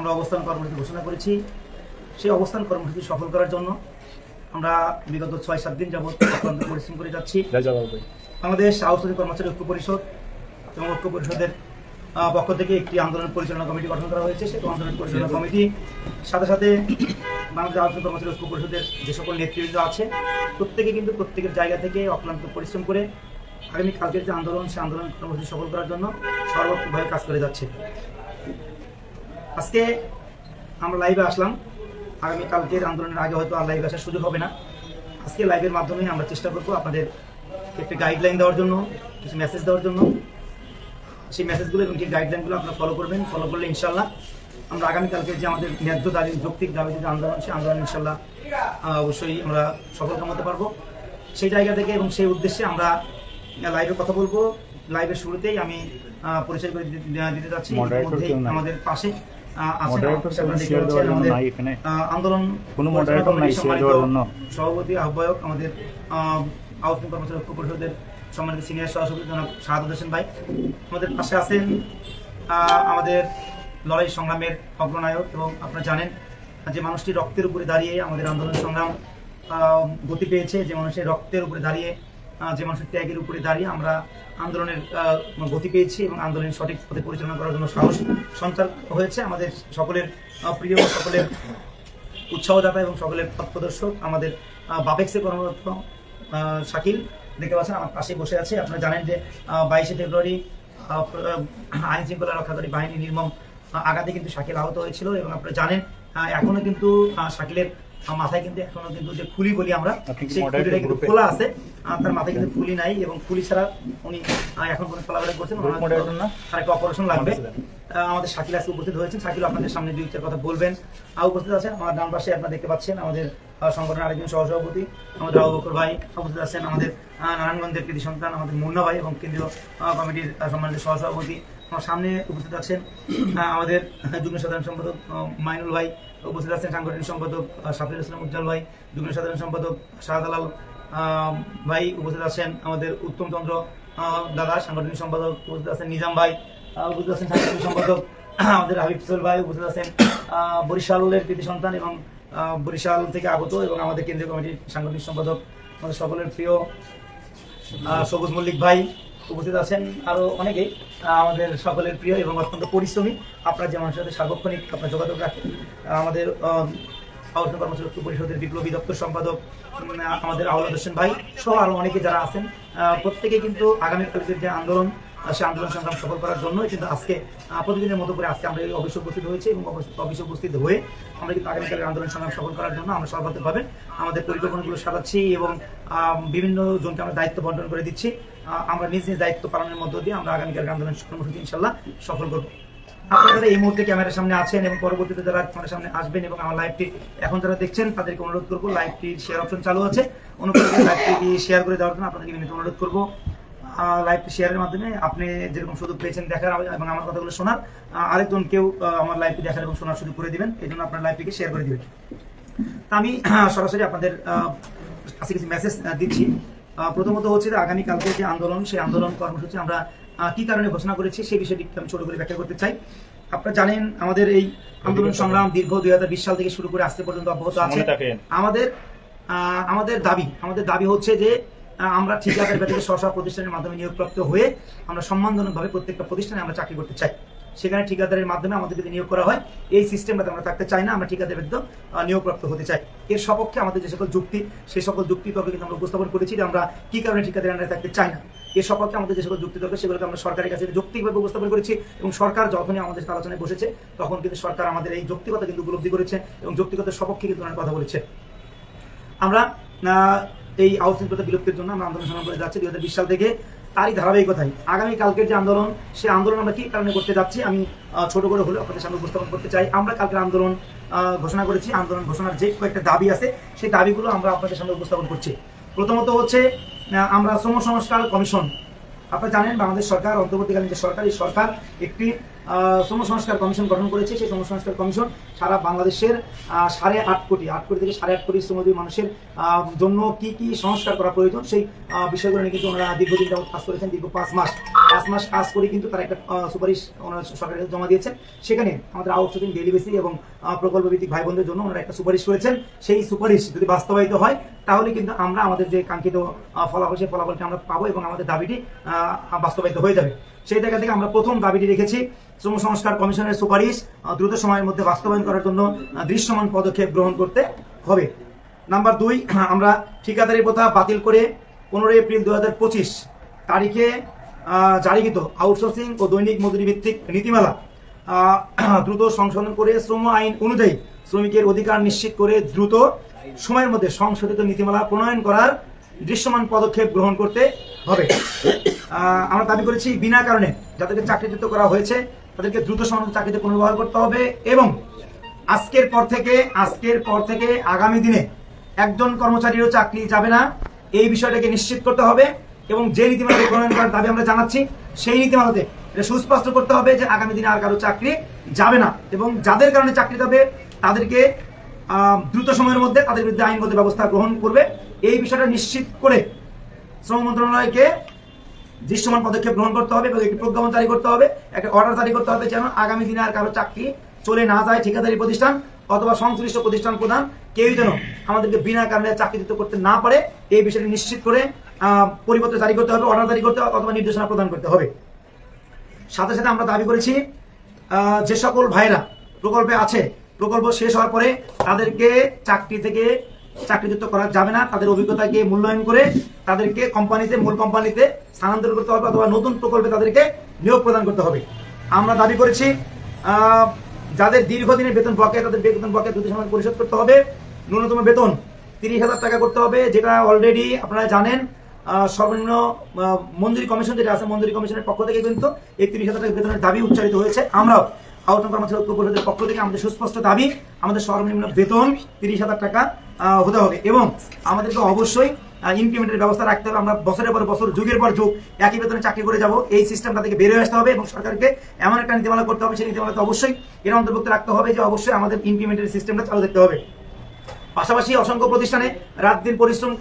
আমরা অবস্থান কর্মসূচি ঘোষণা করেছি। সেই অবস্থান কর্মসূচি সফল করার জন্য আমরা বিগত ছয়, সাত দিন যাবৎ পরিশ্রম করে যাচ্ছি। বাংলাদেশ আউটসোর্সিং কর্মচারী ঐক্য পরিষদ এবং ঐক্য পরিষদের পক্ষ থেকে একটি আন্দোলন পরিচালনা কমিটি গঠন করা হয়েছে। সেই আন্দোলন পরিচালনা কমিটি সাথে সাথে বাংলাদেশ আউটসোর্সিং কর্মচারী ঐক্য পরিষদের যে সকল নেতৃবৃন্দ আছে, প্রত্যেকে কিন্তু প্রত্যেকের জায়গা থেকে অক্লান্ত পরিশ্রম করে আগামী কালকের যে আন্দোলন সে আন্দোলন কর্মসূচি সফল করার জন্য সর্বোত্তভাবে কাজ করে যাচ্ছে। আজকে আমরা লাইভে আসলাম। আগামী কালকের আন্দোলনের আগে হয়তো আর লাইভে আসার সুযোগ হবে না। আজকে লাইভের মাধ্যমে আমরা চেষ্টা করব আপনাদের একটি গাইডলাইন দেওয়ার জন্য কিছু মেসেজ দেওয়ার জন্য। সেই মেসেজগুলো এবং সেই গাইডলাইনগুলো আপনারা ফলো করবেন ফলো করলে ইনশাল্লাহ আমরা আগামীকালকে যে আমাদের ন্যায্য দাবি যৌক্তিক দাবি যে আন্দোলন সেই আন্দোলন ইনশাল্লাহ অবশ্যই আমরা সফল কামাতে পারব। সেই জায়গা থেকে এবং সেই উদ্দেশ্যে আমরা লাইভে কথা বলব। লাইভের শুরুতেই আমি পরিচয় করে দিতে নাই। আমাদের পাশে আন্দোলন। সভাপতি আহ্বায়ক আমাদের আউটপুট কর্মচারী ঐক্য পরিষদের সম্মানিত সিনিয়র সহসভাপতি জনাব শাহাদ হোসেন ভাই। আমাদের পাশে আছেন আমাদের লড়াই সংগ্রামের অগ্রনায়ক এবং আপনারা জানেন যে মানুষটি রক্তের উপরে দাঁড়িয়ে আমাদের আন্দোলন সংগ্রাম গতি পেয়েছে। যে মানুষের রক্তের উপরে দাঁড়িয়ে যে মানুষের ত্যাগের উপরে দাঁড়িয়ে আমরা আন্দোলনের গতি পেয়েছি এবং আন্দোলন সঠিক পথে পরিচালনা করার জন্য সাহস সঞ্চার হয়েছে। আমাদের সকলের প্রিয়, সকলের উৎসাহদাতা এবং সকলের পথ প্রদর্শক আমাদের বাপেক্সে কর্মরত শাকিল, দেখতে পাচ্ছেন আমার পাশে বসে আছে। আপনারা জানেন যে বাইশে ফেব্রুয়ারি আইন শৃঙ্খলা রক্ষাকারী বাহিনী নির্মম আঘাতে কিন্তু শাকিল আহত হয়েছিল এবং আপনারা জানেন এখনও কিন্তু শাকিলের মাথায় কিন্তু এখনও কিন্তু যে ফুলি বলি আমরা কিন্তু খোলা আছে। মাথায় কিন্তু ফুলি নাই এবং ফুলি ছাড়া উনি এখন কোনো চলাফেরা করছেন অপারেশন লাগবে। আমাদের আহ, আমাদের শাকিল আজকে উপস্থিত হয়েছেন। শাকিল আপনাদের সামনে দুই কথা বলবেন। আর উপস্থিত আছেন আমার ডান পাশে আপনারা দেখতে পাচ্ছেন আমাদের সংগঠনের আরেকজন সহসভাপতি আমাদের আবু ভাই। উপস্থিত আছেন আমাদের নারায়ণগঞ্জের কৃতি সন্তান আমাদের মুন্না ভাই এবং কেন্দ্রীয় কমিটির সম্মানিত সহসভাপতি আমার সামনে উপস্থিত আছেন আমাদের যুগ্ম সাধারণ সম্পাদক মাইনুল ভাই, উপস্থিত আছেন সাংগঠনিক সম্পাদক সাফির ইসলাম উজ্জ্বল ভাই, যুগ্ম সাধারণ সম্পাদক শাহদালাল ভাই উপস্থিত আছেন, আমাদের উত্তম চন্দ্র দাদা, সাংগঠনিক সম্পাদক উপস্থিত আছেন, নিজাম ভাই উপস্থিত আছেন সাংগঠনিক সম্পাদক আমাদের হাবিব সোল ভাই উপস্থিত আছেন বরিশালের কৃতি সন্তান এবং বরিশাল থেকে আগত এবং আমাদের কেন্দ্রীয় কমিটির সাংগঠনিক সম্পাদক, আমাদের সকলের প্রিয় সবুজ মল্লিক ভাই উপস্থিত আছেন আরও অনেকেই। আমাদের সকলের প্রিয় এবং অত্যন্ত পরিশ্রমী। আপনার যে মানুষের সাথে সার্বক্ষণিক আপনার যোগাযোগ রাখেন আমাদের কর্মসূচি পরিষদের বিপ্লবী দপ্তর সম্পাদক আমাদের আওলাদ হোসেন ভাই সহ আরও অনেকে যারা আছেন। প্রত্যেকে কিন্তু আগামী যে আন্দোলন সেই আন্দোলন সংগ্রাম সফল করার জন্যই কিন্তু আজকে প্রতিদিনের মতো করে আজকে আমরা এই অফিসে উপস্থিত হয়েছি এবং অফিস- উপস্থিত হয়ে আমরা কিন্তু আগামীকালের আন্দোলন সংগ্রাম সফল করার জন্য আমরা সর্বাত্মকভাবে আমাদের পরিকল্পনাগুলো সাজাচ্ছি এবং বিভিন্ন জনকে আমরা দায়িত্ব বন্টন করে দিচ্ছি। আমরা নিজ নিজ দায়িত্ব পালনের মধ্য দিয়ে আমরা আগামীকালের আন্দোলন কর্মসূচি ইনশাল্লাহ সফল করব। আপনারা এই মুহূর্তে ক্যামেরার সামনে আছেন এবং পরবর্তীতে যারা ক্যামেরার সামনে আসবেন এবং আমার লাইভটি এখন যারা দেখছেন, তাদেরকে অনুরোধ করব লাইভটি শেয়ার অপশন চালু আছে। অনুরোধ লাইভটি শেয়ার করে দেওয়ার জন্য আপনাদেরকে অনুরোধ করব। লাইভটি শেয়ারের মাধ্যমে আপনি যেরকম সুযোগ পেয়েছেন দেখার এবং আমার কথাগুলো শোনার আরেকজন কেউ আমার লাইভটি দেখার এবং শোনার সুযোগ করে দিবেন এই জন্য আপনার লাইভটিকে শেয়ার করে দিবেন। তা আমি সরাসরি আপনাদের কাছে কিছু মেসেজ দিচ্ছি। প্রথমত হচ্ছে যে আগামীকালকে যে আন্দোলন সেই আন্দোলন কর্মসূচি আমরা কি কারণে ঘোষণা করেছি সেই বিষয়টি আমি ছোট করে ব্যাখ্যা করতে চাই। আপনারা জানেন আমাদের এই আন্দোলন সংগ্রাম দীর্ঘ দুই হাজার বিশ সাল থেকে শুরু করে আসতে পর্যন্ত অব্যাহত আছে। আমাদের আমাদের দাবি আমাদের দাবি হচ্ছে যে আমরা ঠিকাদার ব্যতীত স্ব প্রতিষ্ঠানের মাধ্যমে নিয়োগপ্রাপ্ত হয়ে আমরা সম্মানজনকভাবে প্রত্যেকটা প্রতিষ্ঠানে আমরা চাকরি করতে চাই। সেখানে ঠিকাদারের মাধ্যমে আমাদের যদি নিয়োগ করা হয়। এই সিস্টেমটাতে আমরা থাকতে চাই না, আমরা ঠিকাদার ব্যতীত নিয়োগপ্রাপ্ত হতে চাই। এর সপক্ষে আমাদের যে সকল যুক্তি, সেই সকল যুক্তি তর্কে কিন্তু আমরা উপস্থাপন করেছি যে আমরা কী কারণে ঠিকাদারের আন্ডারে থাকতে চাই না। এর সপক্ষে আমাদের যে সকল যুক্তি তর্ক সেগুলোকে আমরা সরকারের কাছে যৌক্তিকভাবে উপস্থাপন করেছি এবং সরকার যখনই আমাদের আলোচনায় বসেছে, তখন কিন্তু সরকার আমাদের এই যৌক্তিকতা কিন্তু উপলব্ধি করেছে এবং যৌক্তিকতার সপক্ষে কিন্তু কথা বলেছে। আমরা এই আউটসিংহতা বিলুপ্তির জন্য আমরা আন্দোলন সংগ্রাম করে যাচ্ছি দুই হাজার বিশ সাল থেকে। তারই ধারাবাহিকতায় আগামী কালকের যে আন্দোলন, সে আন্দোলন আমরা কি কারণে করতে যাচ্ছি আমি ছোট করে হলেও আপনাদের সামনে উপস্থাপন করতে চাই। আমরা কালকের আন্দোলন ঘোষণা করেছি। আন্দোলন ঘোষণার যে কয়েকটা দাবি আছে, সেই দাবিগুলো আমরা আপনাদের সামনে উপস্থাপন করছি। প্রথমত হচ্ছে আমরা শ্রম সংস্কার কমিশন, আপনারা জানেন বাংলাদেশ সরকার, অন্তর্বর্তীকালীন যে সরকার, এই সরকার একটি শ্রম সংস্কার কমিশন গঠন করেছে। সেই শ্রম সংস্কার কমিশন সারা বাংলাদেশের সাড়ে আট কোটি আট কোটি থেকে সাড়ে আট কোটি শ্রমজীবী মানুষের জন্য কি কি সংস্কার করা প্রয়োজন সেই বিষয়গুলো নিয়ে কিন্তু ওনারা দীর্ঘদিন যাবত কাজ করেছেন, দীর্ঘ পাঁচ মাস। পাঁচ মাস কাজ করে কিন্তু তারা একটা সুপারিশ ওনারা সরকারের জমা দিয়েছেন। সেখানে আমাদের আউটসোর্সিং বেসিক এবং প্রকল্প ভিত্তিক ভাই বোনদের জন্য ওনারা একটা সুপারিশ করেছেন। সেই সুপারিশ যদি বাস্তবায়িত হয়, তাহলে কিন্তু আমরা আমাদের যে কাঙ্ক্ষিত ফলাফল, সেই ফলাফলটি আমরা পাবো এবং আমাদের দাবিটি বাস্তবায়িত হয়ে যাবে। সেই জায়গা থেকে আমরা প্রথম দাবিটি রেখেছি। শ্রম সংস্কার কমিশনের সুপারিশ দ্রুত সময়ের মধ্যে বাস্তবায়ন করার জন্য দৃশ্যমান পদক্ষেপ গ্রহণ করতে হবে। নাম্বার দুই, আমরা ঠিকাদারি প্রথা বাতিল করে পনেরোই এপ্রিল দু হাজার পঁচিশ তারিখে জারিকৃত আউটসোর্সিং ও দৈনিক মজুরি ভিত্তিক নীতিমালা দ্রুত সংশোধন করে শ্রম আইন অনুযায়ী শ্রমিকের অধিকার নিশ্চিত করে দ্রুত সময়ের মধ্যে সংশোধিত নীতিমালা প্রণয়ন করার দৃশ্যমান পদক্ষেপ গ্রহণ করতে হবে। আমরা দাবি করেছি বিনা কারণে যাদেরকে চাকরিচ্যুত করা হয়েছে, তাদেরকে দ্রুত সময় চাকরিতে পুনর্বহাল করতে হবে এবং আজকের পর থেকে, আজকের পর থেকে আগামী দিনে একজন কর্মচারীরও চাকরি যাবে না। এই বিষয়টাকে নিশ্চিত করতে হবে এবং যে নীতিমালাকে প্রণয়ন করার দাবি আমরা জানাচ্ছি, সেই নীতিমালাতে এটা সুস্পষ্ট করতে হবে যে আগামী দিনে আর কারও চাকরি যাবে না এবং যাদের কারণে চাকরি যাবে, তাদেরকে দ্রুত সময়ের মধ্যে তাদের বিরুদ্ধে আইনগত ব্যবস্থা গ্রহণ করবে। এই বিষয়টা নিশ্চিত করে শ্রম মন্ত্রণালয়কে দৃশ্যমান পদক্ষেপ গ্রহণ করতে হবে এবং একটি প্রজ্ঞাপন জারি করতে হবে, একটা অর্ডার জারি করতে হবে যেন আগামী দিনে আর কারও চাকরি চলে না যায় ঠিকাদারি প্রতিষ্ঠান অথবা সংশ্লিষ্ট প্রতিষ্ঠান প্রধান কেউই যেন আমাদেরকে বিনা কারণে চাকরি দিতে করতে না পারে। এই বিষয়টি নিশ্চিত করে পরিপত্র জারি করতে হবে অর্ডার জারি করতে হবে অথবা নির্দেশনা প্রদান করতে হবে। সাথে সাথে আমরা দাবি করেছি যে সকল ভাইরা প্রকল্পে আছে, প্রকল্প শেষ হওয়ার পরে তাদেরকে চাকরি থেকে চাকরিযুক্ত করা যাবে না, তাদের অভিজ্ঞতাকে মূল্যায়ন করে তাদেরকে কোম্পানিতে, মূল কোম্পানিতে স্থানান্তর করতে হবে অথবা নতুন প্রকল্পে তাদেরকে নিয়োগ প্রদান করতে হবে। আমরা দাবি করেছি যাদের দীর্ঘদিনের বেতন বকেয়া, তাদের বেতন বকেয়া দ্রুত সময় পরিশোধ করতে হবে। ন্যূনতম বেতন তিরিশ হাজার টাকা করতে হবে, যেটা অলরেডি আপনারা জানেন সর্বনিম্ন মঞ্জুরি কমিশন যেটা আছে মন্দির কমিশনের পক্ষ থেকে কিন্তু এই তিরিশ হাজার টাকা বেতনের দাবি উচ্চারিত হয়েছে। আমরাও আহ্বান কর্মচারী ঐক্য পরিষদের পক্ষ থেকে আমাদের সুস্পষ্ট দাবি, আমাদের সর্বনিম্ন বেতন তিরিশ হাজার টাকা হতে হবে। এবং আমাদেরকে অবশ্যই ইমপ্লিমেন্টের ব্যবস্থা রাখতে হবে। আমরা বছরের পর বছর, যুগের পর যুগ, একই বেতনে চাকরি করে যাব। এই সিস্টেমটা থেকে বেরিয়ে আসতে হবে এবং সরকারকে এমন একটা নীতিমালা করতে হবে, সেই নীতিমালাতে অবশ্যই এর অন্তর্ভুক্ত রাখতে হবে যে অবশ্যই আমাদের ইমপ্লিমেন্টের সিস্টেমটা চালু দেখতে হবে। পাশাপাশি অসংখ্য প্রতিষ্ঠানে রাত দিন পরিশ্রম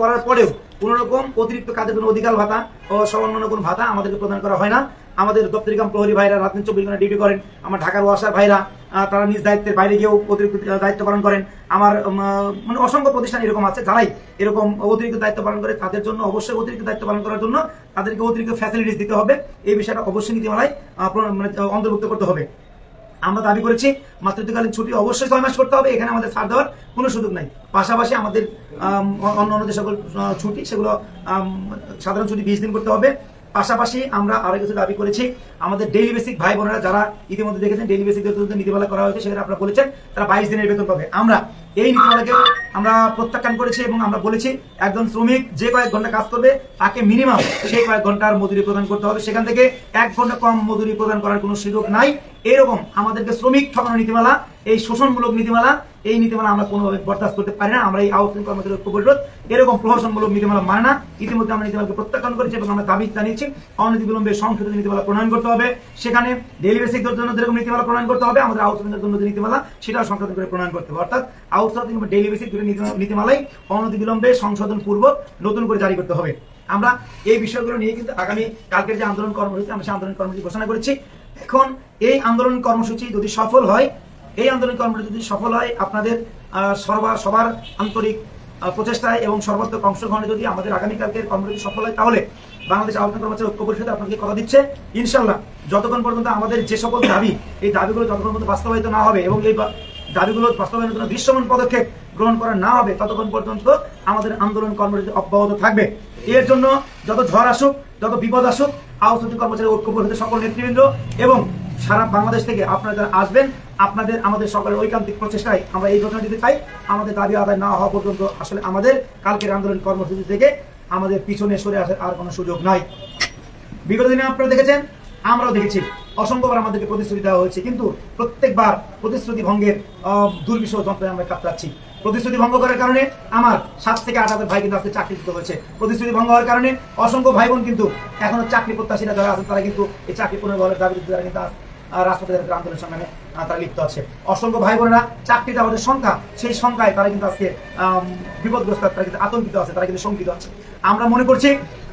করার পরেও কোন রকম অতিরিক্ত কাজের কোনো অধিকার ভাতা ও সমন্বয় কোনো ভাতা আমাদেরকে প্রদান করা হয় না। আমাদের দপ্তরিকাম প্রহরী ভাইরা রাত দিন চব্বিশ ঘণ্টা ডিউটি করেন, আমার ঢাকার ওয়াসার ভাইরা তারা নিজ দায়িত্বের বাইরে গিয়েও অতিরিক্ত দায়িত্ব পালন করেন। আমার মানে অসংখ্য প্রতিষ্ঠান এরকম আছে, যারাই এরকম অতিরিক্ত দায়িত্ব পালন করে, তাদের জন্য অবশ্যই অতিরিক্ত দায়িত্ব পালন করার জন্য তাদেরকে অতিরিক্ত ফ্যাসিলিটিস দিতে হবে। এই বিষয়টা অবশ্যই নীতিমালায় মানে অন্তর্ভুক্ত করতে হবে। আমরা দাবি করেছি, মাতৃত্বকালীন ছুটি অবশ্যই ছয় মাস করতে হবে, এখানে আমাদের ছাড় দেওয়ার কোনো সুযোগ নাই। পাশাপাশি আমাদের অন্য অন্য যে সকল ছুটি, সেগুলো সাধারণ ছুটি বিশ দিন করতে হবে। পাশাপাশি আমরা আরও কিছু দাবি করেছি। আমাদের ডেইলি বেসিক ভাই বোনেরা যারা ইতিমধ্যে দেখেছেন ডেইলি বেসিক নীতিমালা করা হয়েছে সেখানে আপনারা বলেছেন, তারা বাইশ দিনের বেতন পাবে। আমরা এই নীতিমালাকে আমরা প্রত্যাখ্যান করেছি এবং আমরা বলেছি, একজন শ্রমিক যে কয়েক ঘণ্টা কাজ করবে, তাকে মিনিমাম সেই কয়েক ঘণ্টার মজুরি প্রদান করতে হবে। সেখান থেকে এক ঘণ্টা কম মজুরি প্রদান করার কোনো সুযোগ নাই। এরকম আমাদেরকে শ্রমিক ঠকানো নীতিমালা, এই শোষণমূলক নীতিমালা এই নীতিমালা আমরা কোনোভাবে বরদাস্ত করতে পারি না। আমরা এই আউটসোর্সিং কর্মচারী ঐক্য পরিষদ এরকম প্রহসনমূলক নীতিমালা মানে না। ইতিমধ্যে আমরা নীতিমালাকে প্রত্যাখ্যান করেছি এবং আমরা দাবি জানিয়েছি, অনতি বিলম্বে সংশোধিত নীতিমালা প্রণয়ন করতে হবে। সেখানে ডেলি বেসিকদের জন্য যেরকম নীতিমালা প্রণয়ন করতে হবে, আমাদের আউটসোর্সিং জন্য যে নীতিমালা, সেটাও সংশোধন করে প্রণয়ন করতে হবে। অর্থাৎ আউটসোর্সিং বা ডেলি বেসিক দুটো নীতিমালাই অনতি বিলম্বে সংশোধন পূর্বক নতুন করে জারি করতে হবে। আমরা এই বিষয়গুলো নিয়ে কিন্তু আগামী কালকের যে আন্দোলন কর্মসূচি, আমরা সেই আন্দোলন কর্মসূচি ঘোষণা করেছি। এখন এই আন্দোলন কর্মসূচি যদি সফল হয় এই আন্দোলন কর্মসূচি যদি সফল হয়, আপনাদের সর্বা, সবার আন্তরিক প্রচেষ্টায় এবং সর্বাত্মক অংশগ্রহণে যদি আমাদের আগামীকালকের কর্মসূচি সফল হয়, তাহলে বাংলাদেশ আহ্বান কর্মচারী ঐক্য পরিষদ আপনাকে কথা দিচ্ছে। ইনশাল্লাহ যতক্ষণ পর্যন্ত আমাদের যে সকল দাবি, এই দাবিগুলো যতক্ষণ পর্যন্ত বাস্তবায়িত না হবে এবং এই দাবিগুলো বাস্তবায়নের জন্য দৃশ্যমান পদক্ষেপ গ্রহণ করা না হবে, ততক্ষণ পর্যন্ত আমাদের আন্দোলন কর্মসূচি অব্যাহত থাকবে। এর জন্য যত ঝড় আসুক, যত বিপদ আসুক আহত কর্মচারী ঐক্য পরিষদের সকল নেতৃবৃন্দ এবং সারা বাংলাদেশ থেকে আপনারা যারা আসবেন আপনাদের আমাদের সকলের ঐকান্তিক প্রচেষ্টায় আমরা এই ঘোষণা দিতে চাই। আমাদের দাবি আদায় না হওয়া পর্যন্ত আসলে আমাদের কালকের আন্দোলন কর্মসূচি থেকে আমাদের পিছনে সরে আসার আর কোনো সুযোগ নাই। বিগত দিনে আপনারা দেখেছেন আমরাও দেখেছি। অসংখ্যবার আমাদেরকে প্রতিশ্রুতি দেওয়া হয়েছে কিন্তু প্রত্যেকবার প্রতিশ্রুতি ভঙ্গের আহ, দুর্বিষহ যন্ত্রণায় আমরা কাতরাচ্ছি। প্রতিশ্রুতি ভঙ্গ করার কারণে আমার সাত থেকে আট হাজার ভাই কিন্তু আজকে চাকরি দিতে হয়েছে। প্রতিশ্রুতি ভঙ্গ হওয়ার কারণে অসংখ্য ভাই বোন কিন্তু এখনও চাকরি প্রত্যাশীরা যারা আছেন তারা কিন্তু এই চাকরি পুনর্বহালের দাবি তারা কিন্তু রাজপথে আন্দোলন সংগ্রামে তারা লিপ্ত আছে। অসংখ্য ভাই বোনেরা চাকরিতে আমাদের সংখ্যা, সেই সংখ্যায় তারা কিন্তু আজকে বিপদগ্রস্ত, তারা কিন্তু আতঙ্কিত আছে, তারা কিন্তু শঙ্কিত আছে। আমরা মনে করছি,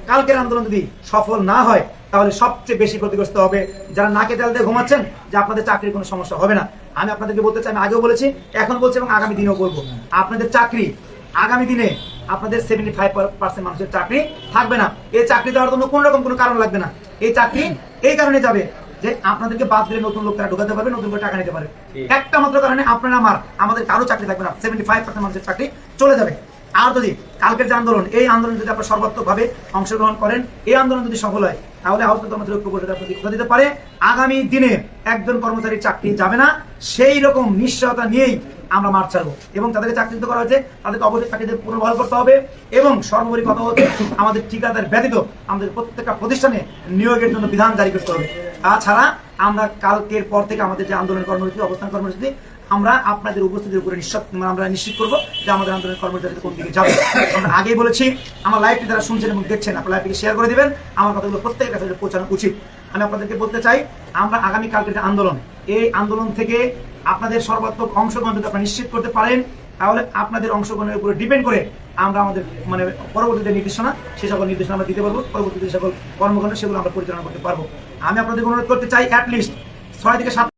কালকের আন্দোলন যদি সফল না হয়, তাহলে সবচেয়ে বেশি ক্ষতিগ্রস্ত হবে যারা নাকে তেল দিয়ে ঘুমাচ্ছেন, যে আপনাদের চাকরির কোনো সমস্যা হবে না। আমি আপনাদেরকে বলতে চাই, আমি আগেও বলেছি, এখন বলছি এবং আগামী দিনেও বলব। আপনাদের চাকরি, আগামী দিনে আপনাদের সেভেন্টি ফাইভ পার্সেন্ট মানুষের চাকরি থাকবে না। এই চাকরি দেওয়ার জন্য কোনো রকম কোনো কারণ লাগবে না। এই চাকরি এই কারণে যাবে যে আপনাদেরকে বাদ দিলে নতুন লোক তারা ঢোকাতে পারবে নতুন করে টাকা নিতে পারবে। একটা মাত্র কারণে আপনারা আমার আমাদের কারও চাকরি থাকবে না। সেভেন্টি ফাইভ পার্সেন্ট মানুষের চাকরি চলে যাবে। আর যদি কালকের যে আন্দোলন এই আন্দোলন যদি আপনারা সর্বাত্মকভাবে অংশগ্রহণ করেন এই আন্দোলন যদি সফল হয় তাহলে আহত আমাদের ঐক্য পরিষদ দিতে পারে। আগামী দিনে একজন কর্মচারীর চাকরি যাবে না, সেই রকম নিশ্চয়তা নিয়েই আমরা মাঠ ছাড়বো। এবং তাদেরকে চাকরিচ্যুত করা হয়েছে, তাদেরকে অবশ্যই চাকরিতে পুনর্বহাল করতে হবে এবং সর্বোপরি কথা হচ্ছে, আমাদের ঠিকাদার ব্যতীত আমাদের প্রত্যেকটা প্রতিষ্ঠানে নিয়োগের জন্য বিধান জারি করতে হবে। তাছাড়া আমরা কালকের পর থেকে আমাদের যে আন্দোলন কর্মসূচি, অবস্থান কর্মসূচি, আমরা আপনাদের উপস্থিতির উপরে নিশ্চিত মানে আমরা নিশ্চিত করব যে আমাদের আন্দোলন কর্মসূচি কোন দিকে যাবে। আমরা আগেই বলেছি, আমার লাইভটি যারা শুনছেন এবং দেখছেন, আপনার লাইভটিকে শেয়ার করে দেবেন। আমার কথাগুলো প্রত্যেকের কাছে পৌঁছানো উচিত। আমি আপনাদেরকে বলতে চাই, আমরা আগামী কালকের যে আন্দোলন, এই আন্দোলন থেকে আপনাদের সর্বাত্মক অংশগ্রহণ যদি আপনারা নিশ্চিত করতে পারেন, তাহলে আপনাদের অংশগ্রহণের উপরে ডিপেন্ড করে আমরা আমাদের মানে পরবর্তীতে নির্দেশনা, সে সকল নির্দেশনা আমরা দিতে পারব, পরবর্তীতে সকল কর্মকাণ্ড, সেগুলো আমরা পরিচালনা করতে পারব। আমি আপনাদের অনুরোধ করতে চাই অ্যাটলিস্ট ছয় থেকে সাত